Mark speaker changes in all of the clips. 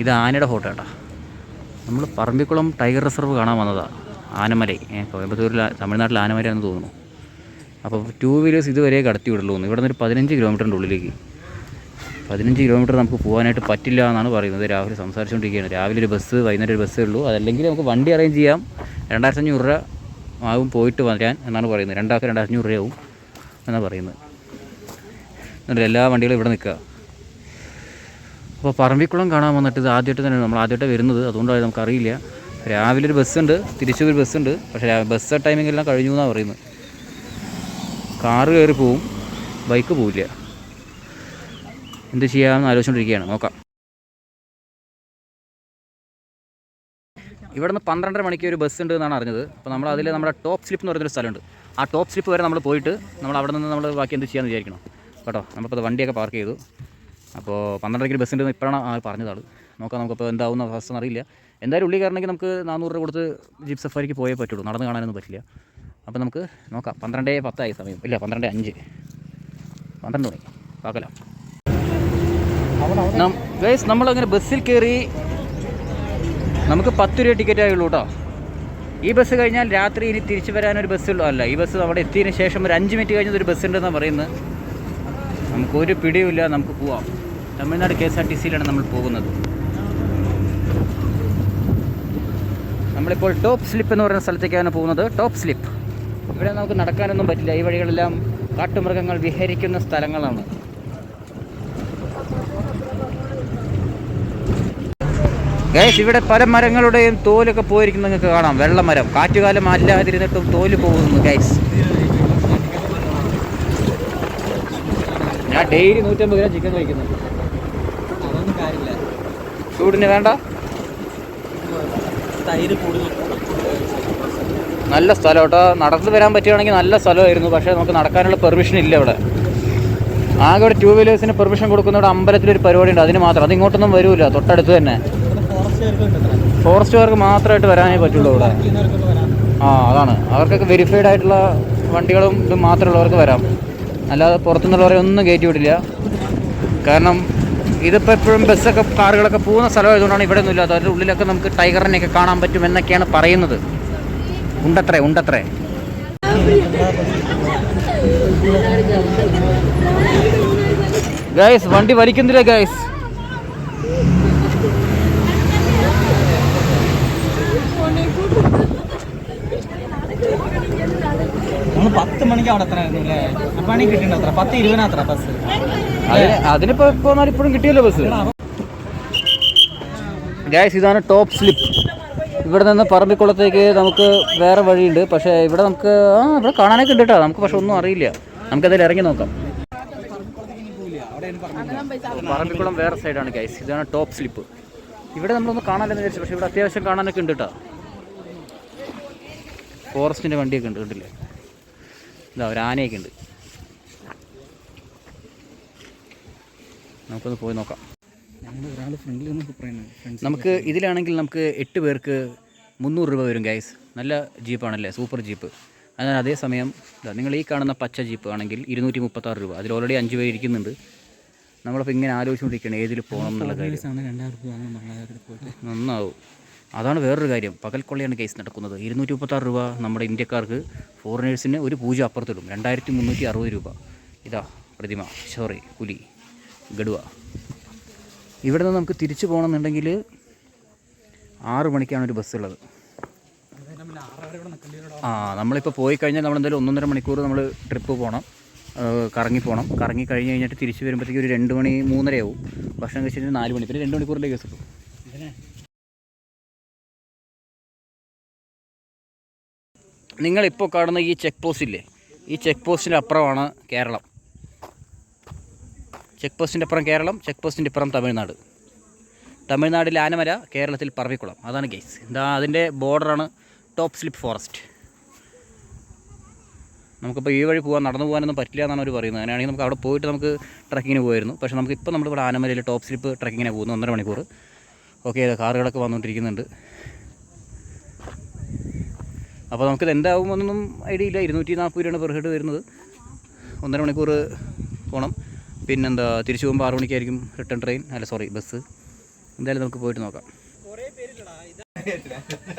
Speaker 1: ഇത് ആനയുടെ ഫോട്ടോ കേട്ടോ. നമ്മൾ പറമ്പിക്കുളം ടൈഗർ റിസർവ് കാണാൻ വന്നതാണ് ആനമലൈ. കോയമ്പത്തൂരിൽ തമിഴ്നാട്ടിൽ ആനമലയാണെന്ന് തോന്നുന്നു. അപ്പോൾ ടൂ വീലേഴ്സ് ഇതുവരെ കടത്തി വിടുള്ളൂ ഇവിടെ നിന്ന് ഒരു പതിനഞ്ച് കിലോമീറ്ററിന്റെ ഉള്ളിലേക്ക്. പതിനഞ്ച് കിലോമീറ്റർ നമുക്ക് പോകാനായിട്ട് പറ്റില്ല എന്നാണ് പറയുന്നത്. രാവിലെ സംസാരിച്ചുകൊണ്ടിരിക്കുകയാണ്. രാവിലെ ഒരു ബസ് വൈകുന്നേരം ഒരു ബസ്സേ ഉള്ളൂ. അതല്ലെങ്കിൽ നമുക്ക് വണ്ടി അറേഞ്ച് ചെയ്യാം. രണ്ടായിരത്തി അഞ്ഞൂറ് രൂപ ആവും പോയിട്ട് വരാൻ എന്നാണ് പറയുന്നത്. രണ്ടാൾക്ക് രണ്ടായിരത്തി അഞ്ഞൂറ് രൂപയാവും എന്നാണ് പറയുന്നത്. എന്നിട്ട് എല്ലാ വണ്ടികളും ഇവിടെ നിൽക്കുക. അപ്പോൾ പറമ്പിക്കുളം കാണാൻ വന്നിട്ട് ഇത് ആദ്യമായിട്ട് തന്നെ നമ്മൾ ആദ്യമായിട്ട് വരുന്നത്. അതുകൊണ്ടാണ് നമുക്കറിയില്ല. രാവിലെ ഒരു ബസ്സുണ്ട് തിരിച്ചു ഒരു ബസ്സുണ്ട് പക്ഷേ ബസ് ടൈമിംഗ് എല്ലാം കഴിഞ്ഞു എന്നാണ് പറയുന്നത്. കാറ് കയറി പോവും ബൈക്ക് പോവില്ല. എന്ത് ചെയ്യാമെന്ന് ആലോചിച്ചുകൊണ്ടിരിക്കുകയാണ്. നോക്കാം. ഇവിടെ നിന്ന് പന്ത്രണ്ടര മണിക്ക് ഒരു ബസ് ഉണ്ട് എന്നാണ് അറിഞ്ഞത്. അപ്പോൾ നമ്മൾ അതിൽ നമ്മുടെ ടോപ്പ് സ്ലിപ്പ് എന്ന് പറയുന്നൊരു സ്ഥലമുണ്ട്. ആ ടോപ്പ് സ്ലിപ്പ് വരെ നമ്മൾ പോയിട്ട് നമ്മൾ അവിടെ നിന്ന് നമ്മൾ ബാക്കി എന്ത് ചെയ്യാമെന്ന് വിചാരിക്കണം. കേട്ടോ നമ്മളിപ്പോൾ വണ്ടിയൊക്കെ പാർക്ക് ചെയ്തു. അപ്പോൾ പന്ത്രണ്ടരയ്ക്ക് ബസ് ഉണ്ടെന്ന് ഇപ്പോഴാണ് ആ പറഞ്ഞതാണ്. നോക്കാം നമുക്കിപ്പോൾ എന്താവുന്ന അവസ്ഥ അറിയില്ല എന്തായാലും ഉള്ളി കയറണമെങ്കിൽ നമുക്ക് നാനൂറ് രൂപ കൊടുത്ത് ജീപ്പ് സഫാരിക്ക് പോയേ പറ്റുള്ളൂ. നടന്ന് കാണാനൊന്നും പറ്റില്ല. അപ്പോൾ നമുക്ക് നോക്കാം. പന്ത്രണ്ട് പത്തായി സമയം. ഇല്ല പന്ത്രണ്ട് അഞ്ച്. പന്ത്രണ്ട് മണി. പാക്കലാം. ഗൈസ് നമ്മളങ്ങനെ ബസ്സിൽ കയറി നമുക്ക് പത്ത് രൂപ ടിക്കറ്റ് ആയുള്ളൂ കേട്ടോ. ഈ ബസ് കഴിഞ്ഞാൽ രാത്രി ഇനി തിരിച്ചു വരാനൊരു ബസ്സുള്ളൂ. അല്ല ഈ ബസ് അവിടെ എത്തിയതിന് ശേഷം ഒരു അഞ്ച് മിനിറ്റ് കഴിഞ്ഞൊരു ബസ് ഉണ്ടെന്നാണ് പറയുന്നത്. നമുക്കൊരു പിടിയുമില്ല നമുക്ക് പോവാം. Tamil Nadu K S R T സിയിലാണ് നമ്മൾ പോകുന്നത്. നമ്മളിപ്പോൾ ടോപ്പ് സ്ലിപ്പ് എന്ന് പറയുന്ന സ്ഥലത്തേക്കാണ് പോകുന്നത്. Top slip. ഇവിടെ നമുക്ക് നടക്കാനൊന്നും പറ്റില്ല. ഈ വഴികളെല്ലാം കാട്ടുമൃഗങ്ങൾ വിഹരിക്കുന്ന സ്ഥലങ്ങളാണ്. ഗൈസ് ഇവിടെ പല മരങ്ങളുടെയും തോലൊക്കെ പോയിരിക്കുന്നത് നിങ്ങൾക്ക് കാണാം. വെള്ളമരം. കാറ്റുകാലം അല്ലാതിരുന്നിട്ടും തോൽ പോകുന്നു ഗൈസ് ഞാൻ ഡെയിലി നൂറ്റമ്പത് ഗ്രാം ചിക്കൻ കഴിക്കുന്നുണ്ട്
Speaker 2: അതൊന്നും കാര്യമില്ല.
Speaker 1: ചൂടിന് വേണ്ട?
Speaker 2: തൈര് കൂടുതൽ
Speaker 1: നല്ല സ്ഥലം കേട്ടോ. നടന്നു വരാൻ പറ്റുകയാണെങ്കിൽ നല്ല സ്ഥലമായിരുന്നു. പക്ഷേ നമുക്ക് നടക്കാനുള്ള പെർമിഷൻ ഇല്ല ഇവിടെ. ആകെ ഒരു ടൂ വീലേഴ്സിന് പെർമിഷൻ കൊടുക്കുന്ന ഇവിടെ അമ്പലത്തിലൊരു പരിപാടി ഉണ്ട്. അതിന് മാത്രം. അത് ഇങ്ങോട്ടൊന്നും വരൂല. തൊട്ടടുത്ത് തന്നെ.
Speaker 2: ഫോറസ്റ്റുകാർക്ക്
Speaker 1: മാത്രമായിട്ട് വരാനേ പറ്റുള്ളൂ ഇവിടെ. ആ അതാണ്. അവർക്കൊക്കെ വെരിഫൈഡ് ആയിട്ടുള്ള വണ്ടികളും ഇതും മാത്രമുള്ളവർക്ക് വരാം. അല്ലാതെ പുറത്തുനിന്നുള്ളവരെ ഒന്നും കയറ്റി വിടില്ല കാരണം ഇതിപ്പോൾ എപ്പോഴും ബസ്സൊക്കെ കാറുകളൊക്കെ പോകുന്ന സ്ഥലമായതുകൊണ്ടാണ് ഇവിടെ ഒന്നും ഇല്ലാത്തത്. അതിന്റെ ഉള്ളിലൊക്കെ നമുക്ക് ടൈഗറിനെയൊക്കെ കാണാൻ പറ്റും എന്നൊക്കെയാണ് പറയുന്നത്. ഉണ്ടത്രേ ഉണ്ടത്രേ. ഗൈസ് വണ്ടി വലിക്കുന്നില്ല ഗൈസ്
Speaker 2: പത്ത് മണിക്ക് അവിടെ എത്ര അല്ലേ? പണി കിട്ടിണ്ട് അത്ര പത്ത് ഇരുപതിനത്ര ബസ്
Speaker 1: അതിന് അതിനിപ്പോ ഇപ്പൊ ഇപ്പോഴും കിട്ടിയല്ലോ ബസ് ഗ്യാസ് ഇതാണ് ടോപ്പ് സ്ലിപ്പ് ഇവിടെ നിന്ന് പറമ്പിക്കുളത്തേക്ക് നമുക്ക് വേറെ വഴിയുണ്ട്. പക്ഷേ ഇവിടെ നമുക്ക് ആ ഇവിടെ കാണാനൊക്കെ ഉണ്ട് കേട്ടോ. നമുക്ക് പക്ഷെ ഒന്നും അറിയില്ല. നമുക്കതിൽ ഇറങ്ങി നോക്കാം. പറമ്പിക്കുളം വേറെ സൈഡാണ് ഗൈസ് ഇതാണ് ടോപ്പ് സ്ലിപ്പ് ഇവിടെ നമ്മളൊന്ന് കാണാനെന്ന് വിചാരിച്ചു. പക്ഷേ ഇവിടെ അത്യാവശ്യം കാണാനൊക്കെ ഉണ്ട് കേട്ടോ. ഫോറസ്റ്റിന്റെ വണ്ടിയൊക്കെ ഉണ്ട് കണ്ടില്ലേ? ഇതാ ഒരു ആനയൊക്കെ ഉണ്ട്. നമുക്കൊന്ന് പോയി നോക്കാം. നമുക്ക് ഇതിലാണെങ്കിൽ നമുക്ക് എട്ട് പേർക്ക് മുന്നൂറ് രൂപ വരും ഗൈസ് നല്ല ജീപ്പാണല്ലേ സൂപ്പർ ജീപ്പ് എന്നാൽ അതേസമയം നിങ്ങൾ ഈ കാണുന്ന പച്ച ജീപ്പ് ആണെങ്കിൽ ഇരുന്നൂറ്റി മുപ്പത്താറ് രൂപ. അതിൽ ഓൾറെഡി അഞ്ച് പേര് ഇരിക്കുന്നുണ്ട്. നമ്മളിപ്പോൾ ഇങ്ങനെ ആലോചിച്ചുകൊണ്ടിരിക്കുകയാണ് ഏതിൽ പോകണം എന്നുള്ള കാര്യം. നന്നാവും. അതാണ് വേറൊരു കാര്യം. പകൽ കൊള്ളയാണ് കേസ് നടക്കുന്നത്. ഇരുന്നൂറ്റി മുപ്പത്താറ് രൂപ നമ്മുടെ ഇന്ത്യക്കാർക്ക് ഫോറിനേഴ്സിന് ഒരു പൂജ അപ്പുറത്തിടും. രണ്ടായിരത്തി മുന്നൂറ്റി അറുപത് രൂപ. ഇതാ പ്രതിമ. സോറി കുലി. ഗഡുവ. ഇവിടെ നിന്ന് നമുക്ക് തിരിച്ചു പോകണമെന്നുണ്ടെങ്കിൽ ആറ് മണിക്കാണ് ഒരു ബസ് ഉള്ളത്. ആ നമ്മളിപ്പോൾ പോയി കഴിഞ്ഞാൽ നമ്മൾ എന്തായാലും ഒന്നൊന്നര മണിക്കൂർ നമ്മൾ ട്രിപ്പ് പോകണം കറങ്ങി പോകണം കറങ്ങി കഴിഞ്ഞ് കഴിഞ്ഞിട്ട് തിരിച്ച് വരുമ്പോഴത്തേക്ക് ഒരു രണ്ട് മണി മൂന്നരയാവും. ഭക്ഷണം കഴിച്ചിട്ട് നാല് മണി പിന്നെ രണ്ട് മണിക്കൂറിന്റെ കേസ് ഉള്ളൂ നിങ്ങളിപ്പോൾ കാണുന്ന ഈ ചെക്ക് പോസ്റ്റ് ഇല്ലേ? ഈ ചെക്ക് പോസ്റ്റിന്റെ അപ്പുറമാണ് കേരളം. ചെക്ക് പോസ്റ്റിന്റെ അപ്പുറം കേരളം ചെക്ക് പോസ്റ്റിന്റെ അപ്പുറം തമിഴ്നാട്. തമിഴ്നാടിൽ ആനമല കേരളത്തിൽ പറവിക്കുളം. അതാണ് ഗൈസ് ഇതാ അതിന്റെ ബോർഡറാണ് ടോപ്പ് സ്ലിപ്പ് ഫോറസ്റ്റ് നമുക്കിപ്പോൾ ഈ വഴി പോകാൻ നടന്നു പോകാനൊന്നും പറ്റില്ല എന്നാണ് അവർ പറയുന്നത്. അങ്ങനെയാണെങ്കിൽ നമുക്ക് അവിടെ പോയിട്ട് നമുക്ക് ട്രക്കിങ്ങിന് പോയിരുന്നു പക്ഷേ നമുക്ക് ഇപ്പോൾ നമ്മളിവിടെ ആനമലയിൽ ടോപ്പ് സ്ലിപ്പ് ട്രക്കിങ്ങിന് പോകുന്നു ഒന്നര മണിക്കൂർ. ഓക്കെ കാറുകളൊക്കെ വന്നുകൊണ്ടിരിക്കുന്നുണ്ട്. അപ്പോൾ നമുക്കിത് എന്താകുമെന്നൊന്നും ഐഡിയ ഇല്ല. ഇരുന്നൂറ്റി നാൽപ്പത് രൂപയാണ് പെർ ഹെഡ് വരുന്നത്. ഒന്നര മണിക്കൂർ പോകണം പിന്നെന്താ തിരിച്ചു പോകുമ്പോൾ ആറു മണിക്കായിരിക്കും റിട്ടേൺ ട്രെയിൻ അല്ല സോറി ബസ് എന്തായാലും നമുക്ക് പോയിട്ട് നോക്കാം.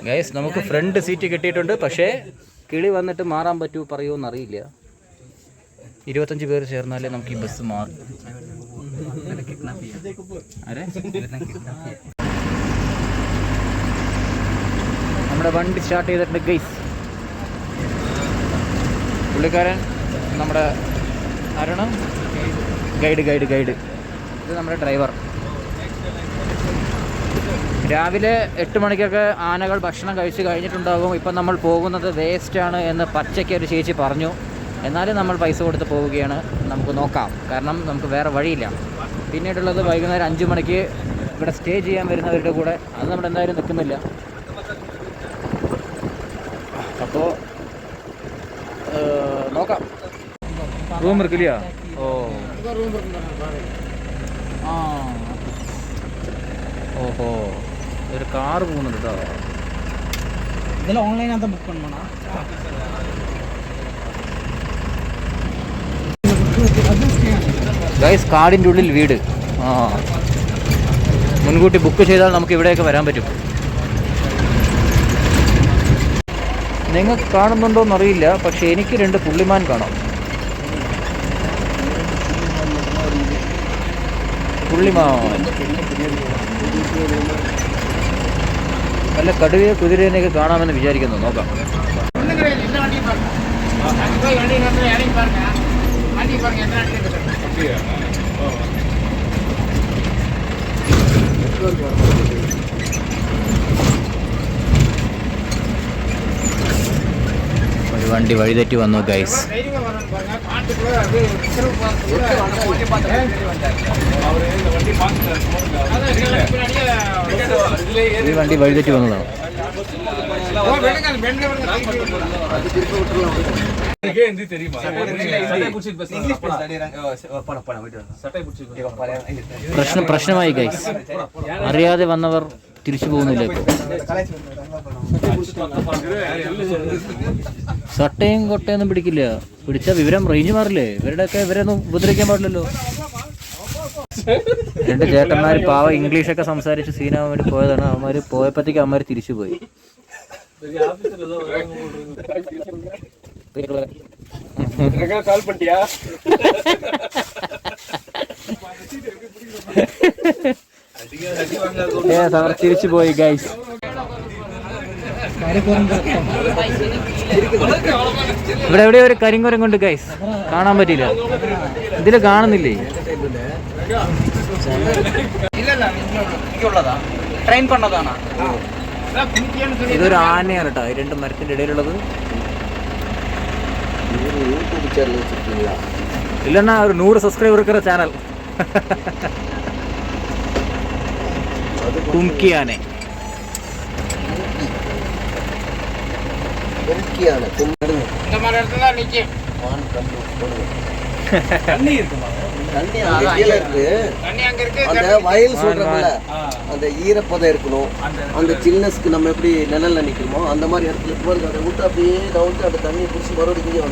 Speaker 1: ഗൈസ് നമുക്ക് ഫ്രണ്ട് സീറ്റ് കിട്ടിയിട്ടുണ്ട്. പക്ഷേ കിളി വന്നിട്ട് മാറാൻ പറ്റുമോ പറയുമോ എന്നറിയില്ല. ഇരുപത്തഞ്ച് പേര് ചേർന്നാലേ നമുക്ക് ഈ ബസ് മാറും. നമ്മുടെ വണ്ടി സ്റ്റാർട്ട് ചെയ്തിട്ടുണ്ട് ഗൈസ് പുള്ളിക്കാരൻ നമ്മുടെ ആരാണ് ഗൈഡ് ഗൈഡ് ഗൈഡ് ഇത് നമ്മുടെ ഡ്രൈവർ രാവിലെ എട്ട് മണിക്കൊക്കെ ആനകൾ ഭക്ഷണം കഴിച്ച് കഴിഞ്ഞിട്ടുണ്ടാകും. ഇപ്പം നമ്മൾ പോകുന്നത് വേസ്റ്റാണ് എന്ന് പച്ചയ്ക്ക് ഒരു ചേച്ചി പറഞ്ഞു. എന്നാലും നമ്മൾ പൈസ കൊടുത്ത് പോവുകയാണ്. നമുക്ക് നോക്കാം. കാരണം നമുക്ക് വേറെ വഴിയില്ല. പിന്നീടുള്ളത് വൈകുന്നേരം അഞ്ച് മണിക്ക് ഇവിടെ സ്റ്റേ ചെയ്യാൻ വരുന്നവരുടെ കൂടെ. അത് നമ്മൾ എന്തായാലും നിൽക്കുന്നില്ല അപ്പോൾ നോക്കാം റൂം എടുക്കില്ല ഓ ആ ഓഹോ ഒരു കാറ് പോകുന്നുണ്ട് കേട്ടോ
Speaker 2: இதெல்லாம் ஆன்லைனாக தான் புக் பண்ணணும்னா
Speaker 1: ഗൈസ് കാടിൻ്റെ ഉള്ളിൽ വീട് ആ മുൻകൂട്ടി ബുക്ക് ചെയ്താൽ നമുക്ക് ഇവിടെയൊക്കെ വരാൻ പറ്റും നിങ്ങൾക്ക് കാണുന്നുണ്ടോ എന്നറിയില്ല പക്ഷെ എനിക്ക് രണ്ട് പുള്ളിമാൻ കാണാം പുള്ളിമാൻ വല്ല കടുവയോ കുതിരേനെയൊക്കെ കാണാമെന്ന് വിചാരിക്കുന്നു നോക്കാം ഒരു വണ്ടി വഴിതെറ്റി വന്നു ഗൈസ് ഈ വണ്ടി വഴിതെറ്റി വന്നതാണ് പ്രശ്നം പ്രശ്നമായി ഗൈസ് അറിയാതെ വന്നവർ തിരിച്ചു പോകുന്നില്ല ഇപ്പോൾ സട്ടയും കൊട്ടയൊന്നും പിടിക്കില്ല പിടിച്ച വിവരം റേഞ്ച് മാറില്ലേ ഇവരുടെയൊക്കെ ഇവരൊന്നും ഉപദ്രവിക്കാൻ പാടില്ലല്ലോ രണ്ട് ചേട്ടന്മാർ പാവ ഇംഗ്ലീഷൊക്കെ സംസാരിച്ച് സീനാവാൻ വേണ്ടി പോയതാണ് അവന്മാർ പോയപ്പോഴത്തേക്ക് അവന്മാർ തിരിച്ചു പോയി
Speaker 3: கால் பண்ணிட்டியா
Speaker 1: യെസ് അവർ തിരിച്ചു പോയി ഗൈസ് ഇവിടെ എവിടെ ഒരു കരിങ്കുരം കൊണ്ട് ഗൈസ് കാണാൻ പറ്റില്ല ഇതിൽ കാണുന്നില്ലേ?
Speaker 2: ട്രെയിൻ പണ്ടതാണ്
Speaker 1: ഇതൊരു ആനയാണ് കേട്ടോ. രണ്ട് മരത്തിന്റെ ഇടയിലുള്ളത്. ഇല്ലെന്നാ ഒരു നൂറ് സബ്സ്ക്രൈബർ ചാനൽ கும்கி யானை
Speaker 4: அந்த வயல் சொல்கிறோம்ல அந்த ஈரப்பதம் இருக்கணும். அந்த சில்னஸ்க்கு நம்ம எப்படி நிழல்ல நிற்கணுமோ அந்த மாதிரி இடத்துல போகிறது அதை விட்டு அப்படியே நவுட்டு அந்த தண்ணியை பிடிச்சி மறுபடியும் இங்கே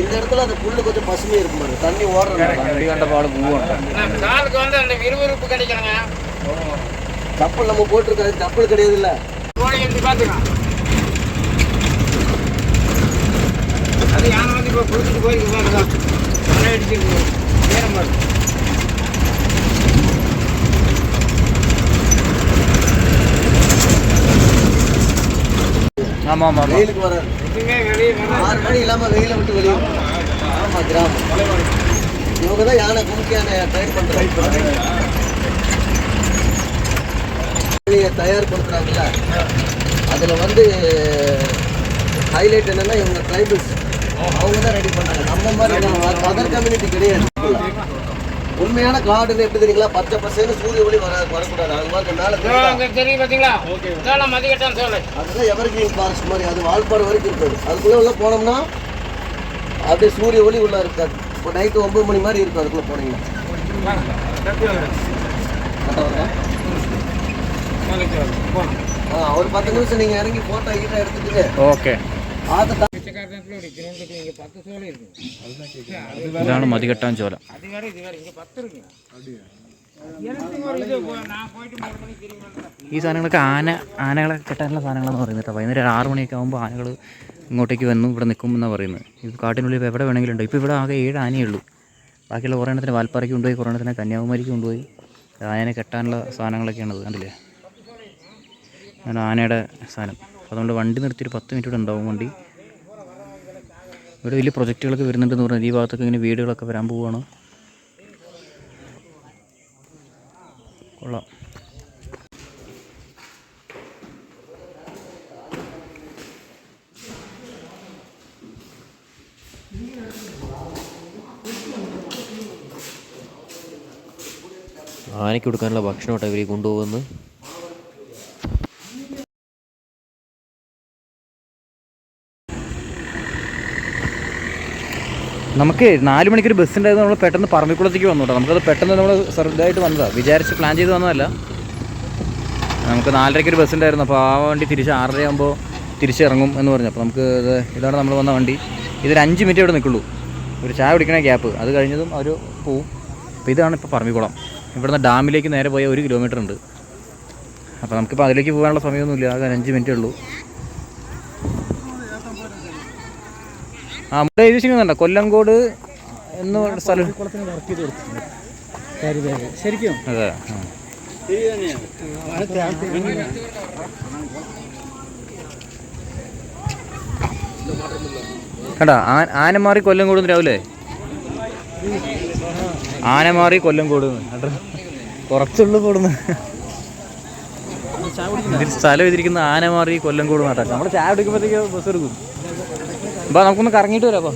Speaker 4: இந்த இடத்துல அந்த புல் கொஞ்சம் பசுமையாக இருக்கும் பாருங்க. தண்ணி
Speaker 2: ஓடுறது
Speaker 4: சப்பல் நம்ம போட்டிருக்காது சப்பல் கிடையாது இல்ல
Speaker 2: பார்த்துக்கலாம். அது யானை வந்து இப்போ குளிச்சுட்டு போயிருக்கு பாருங்க மழை அடிச்சிருக்கு. நேரம் பாருங்க
Speaker 1: ஆமா ஆமா ஆமா.
Speaker 4: வெயிலுக்கு வராது. ஆறு மணி இல்லாம வெயில விட்டு வெளியே வரும். ஆமா கிராமம். இவங்க தான் யானை குமுக்கி யானை ட்ரைன் பண்றாங்க நீங்க தயார்படுத்துறாங்கல்ல அதுல வந்து ஹைலைட் என்னன்னா இவங்க ட்ரைபிள்ஸ் அவங்க தான் ரெடி பண்றாங்க. நம்ம மாதிரி அதர் கம்யூனிட்டி கிடையாது. உண்மையான காடுன்னு எப்படி தெரியுங்களா? பச்சை பசேன்னு சூரிய ஒளி வர வரக்கூடாது. அது மாதிரி மேல
Speaker 2: தெரியும் பார்த்தீங்களா
Speaker 4: அதுதான் எவர் கிரீன் ஃபாரஸ்ட் மாதிரி அது வால்பாடு வரைக்கும் இருக்காது. அதுக்குள்ள உள்ள போனோம்னா அப்படியே சூரிய ஒளி உள்ள இருக்காது. இப்போ நைட்டு ஒன்பது மணி மாதிரி இருக்கும் அதுக்குள்ள போனீங்கன்னா. ஒரு பத்து நிமிஷம் நீங்க இறங்கி போட்டோ கீட்டோ எடுத்துட்டு
Speaker 1: ഓക്കെ
Speaker 4: ஆத்த
Speaker 2: பிச்சைக்காரத்துல ஒரு கிரௌண்டுக்கு இங்கே பத்து சோளம் இருக்கு
Speaker 1: ഇതാണ് മതികെട്ടാൻ ചോല
Speaker 2: அது வேற இது வேற இங்கே பத்து இருக்கு எனக்கு ஒரு இது போ- நான் போயிட்டு மூணு மணிக்கு திரும்பி வந்துடுறேன்.
Speaker 1: ഈ സാധനങ്ങളൊക്കെ ആന ആനകളെ കെട്ടാനുള്ള സാധനങ്ങളാണെന്ന് പറയുന്നത് കേട്ടോ വൈകുന്നേരം ഒരു ആറ് മണിയൊക്കെ ആകുമ്പോൾ ആനകൾ ഇങ്ങോട്ടേക്ക് വന്നു ഇവിടെ നിൽക്കുമെന്നാണ് പറയുന്നത് ഇത് കാട്ടിനുള്ളിൽ ഇപ്പോൾ എവിടെ വേണമെങ്കിലും ഉണ്ട് ഇപ്പോൾ ഇവിടെ ആകെ ഏഴ് ആനയേ ഉള്ളൂ ബാക്കിയുള്ള കുറേ എണ്ണത്തിന് വാൽപ്പാറയ്ക്ക് കൊണ്ടുപോയി കുറേ എണ്ണത്തിന് കന്യാകുമാരിക്ക് കൊണ്ടുപോയി ആനയെ കെട്ടാനുള്ള സാധനങ്ങളൊക്കെയാണത് കണ്ടില്ലേ അങ്ങനെ ആനയുടെ അപ്പോൾ അതുകൊണ്ട് വണ്ടി നിർത്തി ഒരു പത്ത് മിനിറ്റ് ഇവിടെ ഉണ്ടാവും വണ്ടി. ഇവിടെ വലിയ പ്രൊജക്റ്റുകളൊക്കെ വരുന്നുണ്ടെന്ന് പറഞ്ഞാൽ ഈ ഭാഗത്തൊക്കെ ഇങ്ങനെ വീടുകളൊക്കെ വരാൻ പോവുകയാണ്. കൊള്ളാം.
Speaker 5: ആനയ്ക്ക് കൊടുക്കാനുള്ള ഭക്ഷണമായിട്ട് ഇവർ കൊണ്ടുപോകുന്നത്.
Speaker 1: നമുക്ക് നാല് മണിക്കൊരു ബസ് ഉണ്ടായിരുന്നു നമ്മൾ പെട്ടെന്ന് പറമ്പിക്കുളത്തേക്ക് വന്നു കേട്ടോ. നമുക്കത് പെട്ടെന്ന് നമ്മൾ ഇതായിട്ട് വന്നതാണ് വിചാരിച്ച് പ്ലാൻ ചെയ്ത് വന്നതല്ല. നമുക്ക് നാലരയ്ക്ക് ഒരു ബസ് ഉണ്ടായിരുന്നു. അപ്പോൾ ആ വണ്ടി തിരിച്ച് ആറര ആകുമ്പോൾ തിരിച്ചിറങ്ങും എന്ന് പറഞ്ഞു. അപ്പോൾ നമുക്ക് ഇത് ഇതാണ് നമ്മൾ വന്ന വണ്ടി. ഇതൊരു അഞ്ച് മിനിറ്റ് ഇവിടെ നിൽക്കുള്ളൂ. ഒരു ചായ കുടിക്കണ ഗ്യാപ്പ് അത് കഴിഞ്ഞതും അവർ പോവും. അപ്പോൾ ഇതാണ് ഇപ്പോൾ പറമ്പിക്കുളം. ഇവിടുന്ന് ഡാമിലേക്ക് നേരെ പോയ ഒരു കിലോമീറ്റർ ഉണ്ട്. അപ്പോൾ നമുക്കിപ്പോൾ അതിലേക്ക് പോകാനുള്ള സമയമൊന്നുമില്ല. ആകെ അഞ്ച് മിനിറ്റേ ഉള്ളൂ. ആ എഴുതി കൊല്ലംകോട് എന്ന് സ്ഥലം.
Speaker 2: ശരിക്കും?
Speaker 1: അതെ. കണ്ടാ? ആനമാറി കൊല്ലം കൂടുന്നു രാവിലെ. ആനമാറി കൊല്ലം കൂടുന്നു? കുറച്ചുള്ളു കൂടുന്നു ഇതിൽ സ്ഥലം എഴുതിയിരിക്കുന്ന ആനമാറി കൊല്ലം കൂടുന്നു നമ്മൾ ചായ എടുക്കുമ്പോഴത്തേക്ക് ബസ് എടുക്കും. അപ്പൊ നമുക്കൊന്ന് കറങ്ങിയിട്ട് വരാം അപ്പോൾ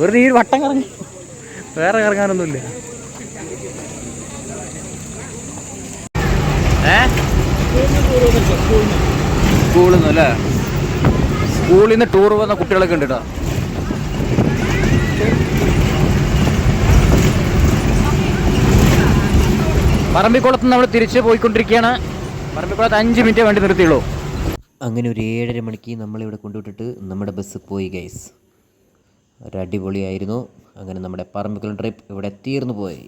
Speaker 1: വെറുതെ ഈ വട്ടം കറങ്ങി. വേറെ കറങ്ങാനൊന്നുമില്ല. ഏ? സ്കൂളിൽ നിന്ന് അല്ലേ? സ്കൂളിൽ നിന്ന് ടൂർ വന്ന കുട്ടികളൊക്കെ ഉണ്ട് കേട്ടോ. പറമ്പിക്കുളത്ത് നമ്മൾ തിരിച്ച് പോയിക്കൊണ്ടിരിക്കുകയാണ്. പറമ്പിക്കുളത്ത് അഞ്ച് മിനിറ്റ് വേണ്ടി നിർത്തിയുള്ളൂ.
Speaker 5: അങ്ങനെ ഒരു ഏഴര മണിക്ക് നമ്മളിവിടെ കൊണ്ടുവിട്ടിട്ട് നമ്മുടെ ബസ് പോയി ഗൈസ് ഒരു അടിപൊളിയായിരുന്നു. അങ്ങനെ നമ്മുടെ പറമ്പിക്കുളം ട്രിപ്പ് ഇവിടെ തീർന്നു പോയി.